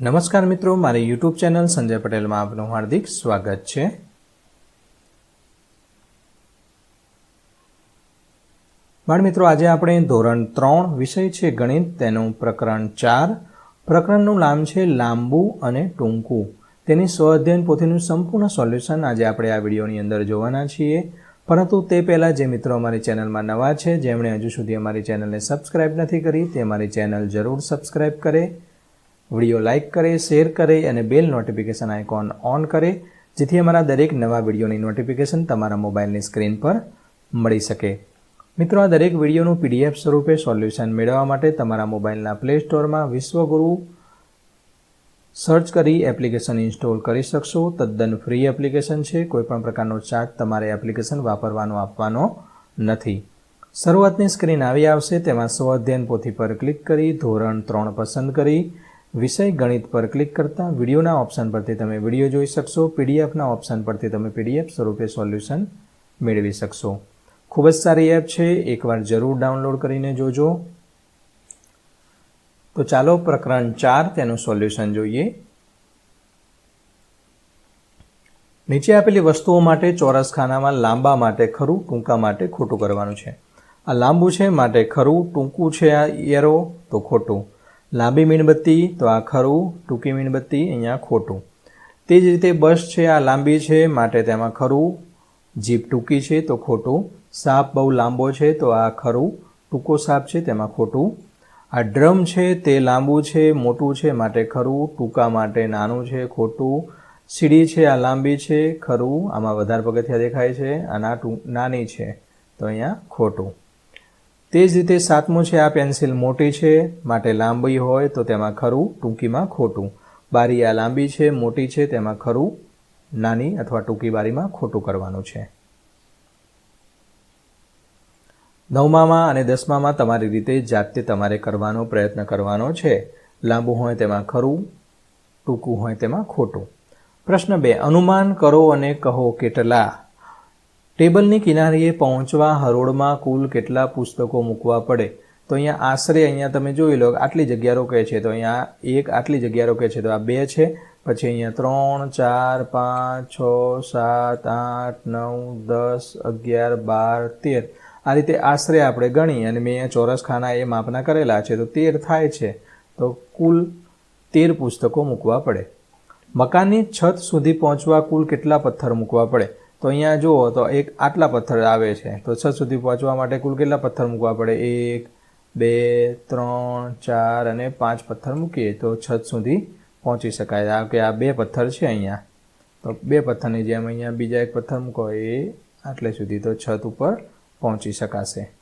નમસ્કાર મિત્રો, મારી યુટ્યુબ ચેનલ સંજય પટેલમાં આપનું હાર્દિક સ્વાગત છે. બાળ મિત્રો, આજે આપણે ધોરણ ત્રણ વિષય છે ગણિત, તેનું પ્રકરણ ચાર. પ્રકરણનું નામ છે લાંબુ અને ટૂંકું. તેની સ્વઅધ્યયન પોથીનું સંપૂર્ણ સોલ્યુશન આજે આપણે આ વિડીયોની અંદર જોવાના છીએ. પરંતુ તે પહેલાં જે મિત્રો અમારી ચેનલમાં નવા છે, જેમણે હજુ સુધી અમારી ચેનલને સબસ્ક્રાઇબ નથી કરી, તે અમારી ચેનલ જરૂર સબસ્ક્રાઇબ કરે. વીડિયો લાઇક કરે, શેર કરે અને બેલ નોટિફિકેશન આઇકોન ઓન કરે, જેથી અમારા દરેક નવા વિડીયોની નોટિફિકેશન તમારા મોબાઈલની સ્ક્રીન પર મળી શકે. મિત્રો, આ દરેક વિડીયોનું પીડીએફ સ્વરૂપે સોલ્યુશન મેળવવા માટે તમારા મોબાઈલના પ્લે સ્ટોરમાં વિશ્વગુરુ સર્ચ કરી એપ્લિકેશન ઇન્સ્ટોલ કરી શકશો. તદ્દન ફ્રી એપ્લિકેશન છે. કોઈપણ પ્રકારનો ચાર્જ તમારે એપ્લિકેશન વાપરવાનો, આપવાનો નથી. શરૂઆતની સ્ક્રીન આવી આવશે. તેમાં સ્વ અધ્યયન પોથી પર ક્લિક કરી ધોરણ ત્રણ પસંદ કરી વિષય ગણિત પર ક્લિક કરતાં વિડીયોના ઓપ્શન પરથી તમે વીડિયો જોઈ શકશો, પીડીએફના ઓપ્શન પરથી તમે પીડીએફ સ્વરૂપે સોલ્યુશન મેળવી શકશો. ખૂબ જ સારી એપ છે, એકવાર જરૂર ડાઉનલોડ કરીને જોજો. તો ચાલો પ્રકરણ ચાર તેનું સોલ્યુશન જોઈએ. નીચે આપેલી વસ્તુઓ માટે ચોરસ ખાનામાં લાંબા માટે ખરું, ટૂંકા માટે ખોટું કરવાનું છે. આ લાંબુ છે, માટે ખરું, ટૂંકું છે, આ એરો, તો ખોટું. લાંબી મીણબત્તી, તો આ ખરું, ટૂંકી મીણબત્તી, અહીંયા ખોટું. તે જ રીતે બસ છે, આ લાંબી છે, માટે તેમાં ખરું. જીપ ટૂંકી છે, તો ખોટું. સાપ બહુ લાંબો છે, તો આ ખરું. ટૂંકો સાપ છે, તેમાં ખોટું. આ ડ્રમ છે, તે લાંબુ છે, મોટું છે, માટે ખરું. ટૂંકા માટે નાનું છે, ખોટું. સીડી છે, આ લાંબી છે, ખરું. આમાં વધારે પગથિયા દેખાય છે અને આ નાની છે, તો અહીંયા ખોટું. તે જ રીતે સાતમું છે, આ પેન્સિલ મોટી છે, માટે લાંબી હોય તો તેમાં ખરું ટૂંકીમાં ખોટું. બારી આ લાંબી છે, મોટી છે, તેમાં ખરું નાની અથવા ટૂંકી બારીમાં ખોટું કરવાનું છે. નવમામાં અને દસમામાં તમારી રીતે જાતે તમારે કરવાનો પ્રયત્ન કરવાનો છે. લાંબુ હોય તેમાં ખરું, ટૂંકું હોય તેમાં ખોટું. પ્રશ્ન બે, અનુમાન કરો અને કહો કેટલા ટેબલની કિનારીએ પહોંચવા હરોળમાં કુલ કેટલા પુસ્તકો મૂકવા પડે? તો અહીંયા આશરે અહીંયા તમે જોઈ લો આટલી જગ્યા રોકે છે. તો અહીંયા એક આટલી જગ્યા રોકે છે. તો આ બે છે. પછી અહીંયા ત્રણ, ચાર, પાંચ, છ, સાત, આઠ, નવ, દસ, અગિયાર, બાર, તેર. આ રીતે આશરે આપણે ગણી અને મેં અહીંયા ચોરસ ખાના એ માપના કરેલા છે. તો તેર થાય છે. તો કુલ તેર પુસ્તકો મૂકવા પડે. મકાનની છત સુધી પહોંચવા કુલ કેટલા પથ્થર મૂકવા પડે? તો અહીંયા જુઓ તો એક આટલા પથ્થર આવે છે. તો છત સુધી પહોંચવા માટે કુલ કેટલા પથ્થર મૂકવા પડે? એક, બે, ત્રણ, ચાર અને પાંચ પથ્થર મૂકીએ તો છત સુધી પહોંચી શકાય. આ કે આ બે પથ્થર છે અહીંયા. તો બે પથ્થરની જેમ અહીંયા બીજા એક પથ્થર મૂકો, એ આટલે સુધી તો છત ઉપર પહોંચી શકાશે.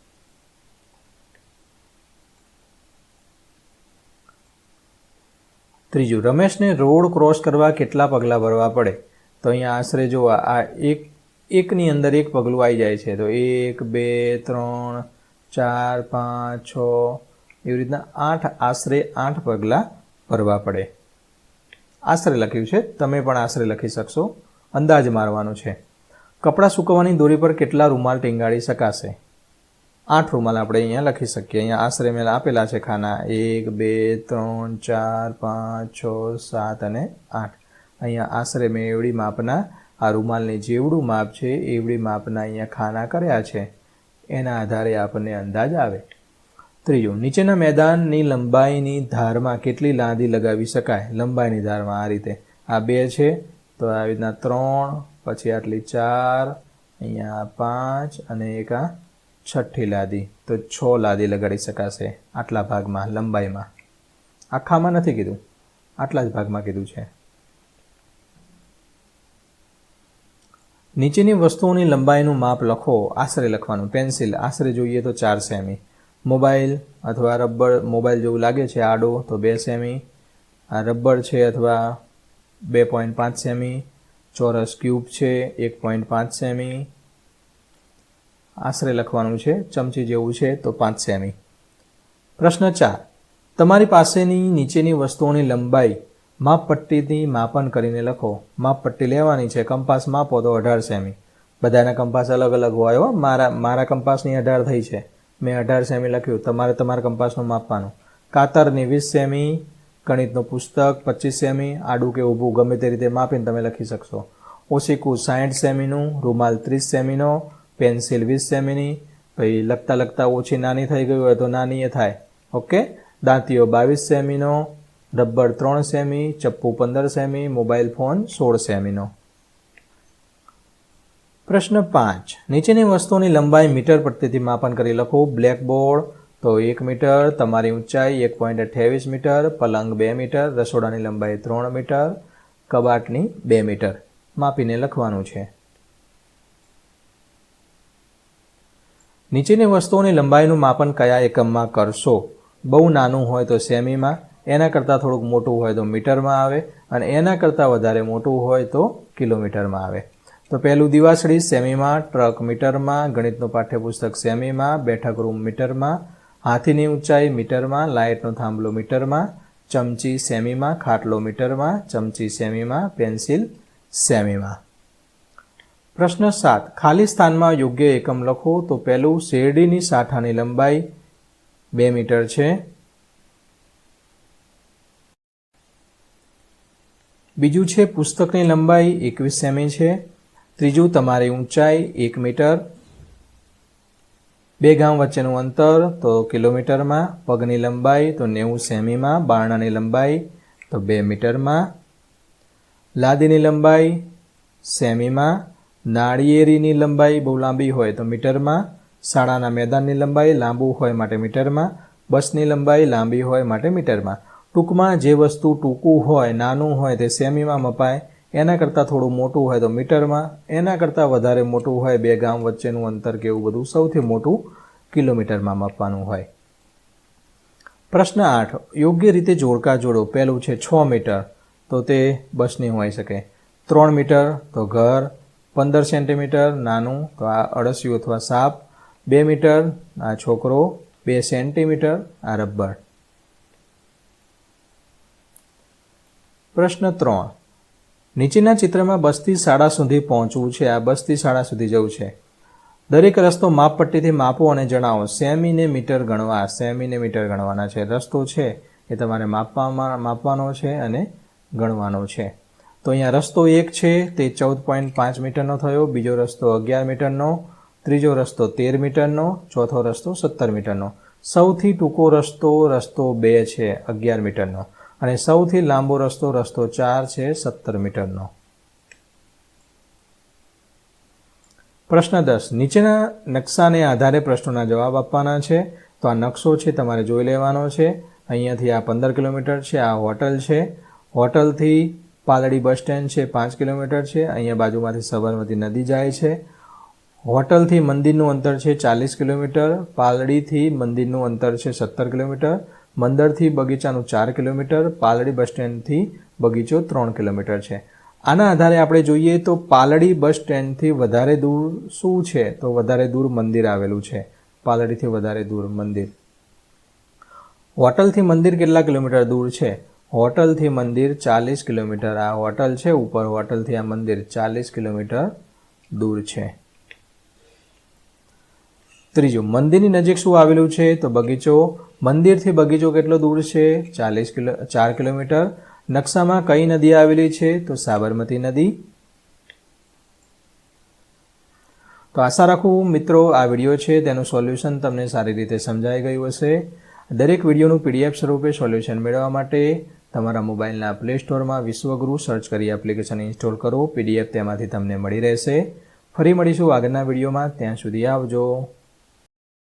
ત્રીજું, રમેશને રોડ ક્રોસ કરવા કેટલા પગલાં ભરવા પડે? તો અહીંયા આશરે જો આ એક એકની અંદર એક પગલું આવી જાય છે. તો એક, બે, ત્રણ, ચાર, પાંચ, છ એવી રીતના આઠ આશરે આઠ પગલાં ભરવા પડે. આશરે લખ્યું છે. તમે પણ આશરે લખી શકશો. અંદાજ મારવાનો છે. કપડાં સૂકવવાની દોરી પર કેટલા રૂમાલ ટીંગાડી શકાશે? આઠ રૂમાલ આપણે અહીંયા લખી શકીએ. અહીંયા આશરે મેં આપેલા છે ખાના. એક, બે, ત્રણ, ચાર, પાંચ, છ, સાત અને આઠ. અહીંયા આશરે મેં એવડી માપના આ રૂમાલની જેવડું માપ છે, એવડી માપના અહીંયા ખાના કર્યા છે. એના આધારે આપણને અંદાજ આવે. ત્રીજું, નીચેના મેદાનની લંબાઈની ધારમાં કેટલી લાંદી લગાવી શકાય? લંબાઈની ધારમાં આ રીતે. આ બે છે, તો આવી રીતના ત્રણ, પછી આટલી ચાર, અહીંયા પાંચ અને એક આ છઠ્ઠી લાદી. તો છ લાદી લગાડી શકાશે આટલા ભાગમાં, લંબાઈમાં. આખામાં નથી કીધું. આટલા જ ભાગમાં કીધું છે. નીચેની વસ્તુઓની લંબાઈનું માપ લખો, આશરે લખવાનું. પેન્સિલ, આશરે જોઈએ તો ચાર સેમી. મોબાઈલ અથવા રબર, મોબાઈલ જેવું લાગે છે આડો, તો બે સેમી. આ રબર છે અથવા બે પોઈન્ટ પાંચ સેમી. ચોરસ ક્યુબ છે, એક પોઈન્ટ પાંચ સેમી. આશરે લખવાનું છે, ચમચી જેવું છે, તો પાંચ સેમી. પ્રશ્ન ચાર. તમારી પાસેની નીચેની વસ્તુઓની લંબાઈ માપપટ્ટીની માપન કરીને લખો. માપપટ્ટી લેવાની છે. કંપાસ માપો તો અઢાર સેમી. બધાના કંપાસ અલગ અલગ હોય હો. મારા મારા કંપાસની અઢાર થઈ છે. મેં અઢાર સેમી લખ્યું. તમારે તમારા કંપાસનું માપવાનું. કાતરની વીસ સેમી, ગણિતનું પુસ્તક પચીસ સેમી, આડું કે ઊભું, ગમે તે રીતે માપીને તમે લખી શકશો. ઓશીકું સાઠ સેમીનું, રૂમાલ ત્રીસ સેમીનો, પેન્સિલ વીસ સેમીની. પછી લખતા લખતા ઓછી નાની થઈ ગઈ હોય તો નાની એ થાય. ઓકે? દાંતીઓ બાવીસ સેમીનો રબર ત્રણ સેમી, ચપ્પુ પંદર સેમી, મોબાઈલ ફોન સોળ સેમીનો. પ્રશ્ન પાંચ. નીચેની વસ્તુની લંબાઈ મીટર પટ્ટીથી માપન કરી લખો. બ્લેકબોર્ડ તો એક મીટર, તમારી ઊંચાઈ એક પોઈન્ટ અઠ્યાવીસ મીટર, પલંગ બે મીટર, રસોડાની લંબાઈ ત્રણ મીટર, કબાટની બે મીટર. માપીને લખવાનું છે. નીચેની વસ્તુઓની લંબાઈનું માપન કયા એકમમાં કરશો? બહુ નાનું હોય તો સેમીમાં એના કરતાં થોડુંક મોટું હોય તો મીટરમાં આવે અને એના કરતાં વધારે મોટું હોય તો કિલોમીટરમાં આવે. તો પહેલું દિવાસળી સેમીમાં, ટ્રક મીટરમાં, ગણિતનું પાઠ્યપુસ્તક સેમીમાં, બેઠક રૂમ મીટરમાં, હાથીની ઊંચાઈ મીટરમાં, લાઇટનો થાંભલો મીટરમાં, ચમચી સેમીમાં, ખાટલો મીટરમાં, ચમચી સેમીમાં, પેન્સિલ સેમીમાં. પ્રશ્ન સાત, ખાલી સ્થાનમાં યોગ્ય એકમ લખો તો પહેલું શેરડીની સાઠાની લંબાઈ બે મીટર છે. બીજું છે, પુસ્તકની લંબાઈ એકવીસ સેમી છે. ત્રીજું, તમારી ઊંચાઈ એક મીટર. બે ગામ વચ્ચેનું અંતર, તો કિલોમીટરમાં. પગની લંબાઈ, તો નેવું સેમીમાં. બારણાની લંબાઈ, તો બે મીટરમાં. લાદીની લંબાઈ, સેમીમાં. નાળિયેરીની લંબાઈ બહુ લાંબી હોય તો મીટરમાં. શાળાના મેદાનની લંબાઈ લાંબુ હોય માટે મીટરમાં. બસની લંબાઈ લાંબી હોય માટે મીટરમાં. ટૂંકમાં જે વસ્તુ ટૂંકું હોય, નાનું હોય, તે સેમીમાં મપાય, એના કરતાં થોડું મોટું હોય તો મીટરમાં, એના કરતાં વધારે મોટું હોય બે ગામ વચ્ચેનું અંતર કે એવું બધું સૌથી મોટું કિલોમીટરમાં મપવાનું હોય. પ્રશ્ન આઠ, યોગ્ય રીતે જોડકા જોડો. પહેલું છે છ મીટર, તો તે બસની હોઈ શકે. ત્રણ મીટર, તો ઘર. પંદર સેન્ટીમીટર, નાનું, તો આ અળસિયું અથવા સાપ. બે મીટર, આ છોકરો. બે સેન્ટીમીટર, આ રબર. પ્રશ્ન ત્રણ. નીચેના ચિત્રમાં બસથી શાળા સુધી પહોંચવું છે. આ બસથી શાળા સુધી જવું છે. દરેક રસ્તો માપપટ્ટીથી માપો અને જણાવો. સેમીને મીટર ગણવા. સેમીને મીટર ગણવાના છે. રસ્તો છે એ તમારે માપવામાં, માપવાનો છે અને ગણવાનો છે. તો અહીંયા રસ્તો એક છે, તે ચૌદ પોઈન્ટ પાંચ મીટરનો થયો. બીજો રસ્તો અગિયાર મીટરનો. ત્રીજો રસ્તો તેર મીટરનો. ચોથો રસ્તો સત્તર મીટરનો. સૌથી ટૂંકો રસ્તો રસ્તો બે છે, અગિયાર મીટરનો. અને સૌથી લાંબો રસ્તો રસ્તો ચાર છે સત્તર મીટરનો. પ્રશ્ન દસ. નીચેના નકશાને આધારે પ્રશ્નોના જવાબ આપવાના છે. તો આ નકશો છે, તમારે જોઈ લેવાનો છે. અહીંયાથી આ પંદર કિલોમીટર છે, આ હોટલ છે. હોટલથી પાલડી બસ સ્ટેન્ડ છે, પાંચ કિલોમીટર છે. અહીંયા બાજુમાંથી સબરમતી નદી જાય છે. હોટલથી મંદિરનું અંતર છે ચાલીસ કિલોમીટર. પાલડીથી મંદિરનું અંતર છે સત્તર કિલોમીટર. મંદરથી બગીચાનું ચાર કિલોમીટર, પાલડી બસ સ્ટેન્ડથી બગીચો ત્રણ કિલોમીટર છે. આના આધારે આપણે જોઈએ તો પાલડી બસ સ્ટેન્ડથી વધારે દૂર શું છે? તો વધારે દૂર મંદિર આવેલું છે. પાલડીથી વધારે દૂર મંદિર. હોટલથી મંદિર કેટલા કિલોમીટર દૂર છે? હોટલથી મંદિર ચાલીસ કિલોમીટર. આ હોટલ છે, ઉપર હોટલથી આ મંદિર ચાલીસ કિલોમીટર દૂર છે. ત્રીજું, મંદિરની નજીક શું આવેલું છે? તો બગીચો. મંદિરથી બગીચો કેટલો દૂર છે? ચાલીસ કિલો, ચાર કિલોમીટર. નકશામાં કઈ નદી આવેલી છે? તો સાબરમતી નદી. તો આશા રાખું મિત્રો આ વીડિયો છે, તેનું સોલ્યુશન તમને સારી રીતે સમજાઈ ગયું હશે. દરેક વિડીયોનું પીડીએફ સ્વરૂપે સોલ્યુશન મેળવવા માટે તમારા મોબાઈલના પ્લે સ્ટોરમાં વિશ્વગુરુ સર્ચ કરી એપ્લિકેશન ઇન્સ્ટોલ કરો. પીડીએફ તેમાંથી તમને મળી રહેશે. ફરી મળીશું આગળના વિડીયોમાં. ત્યાં સુધી આવજો.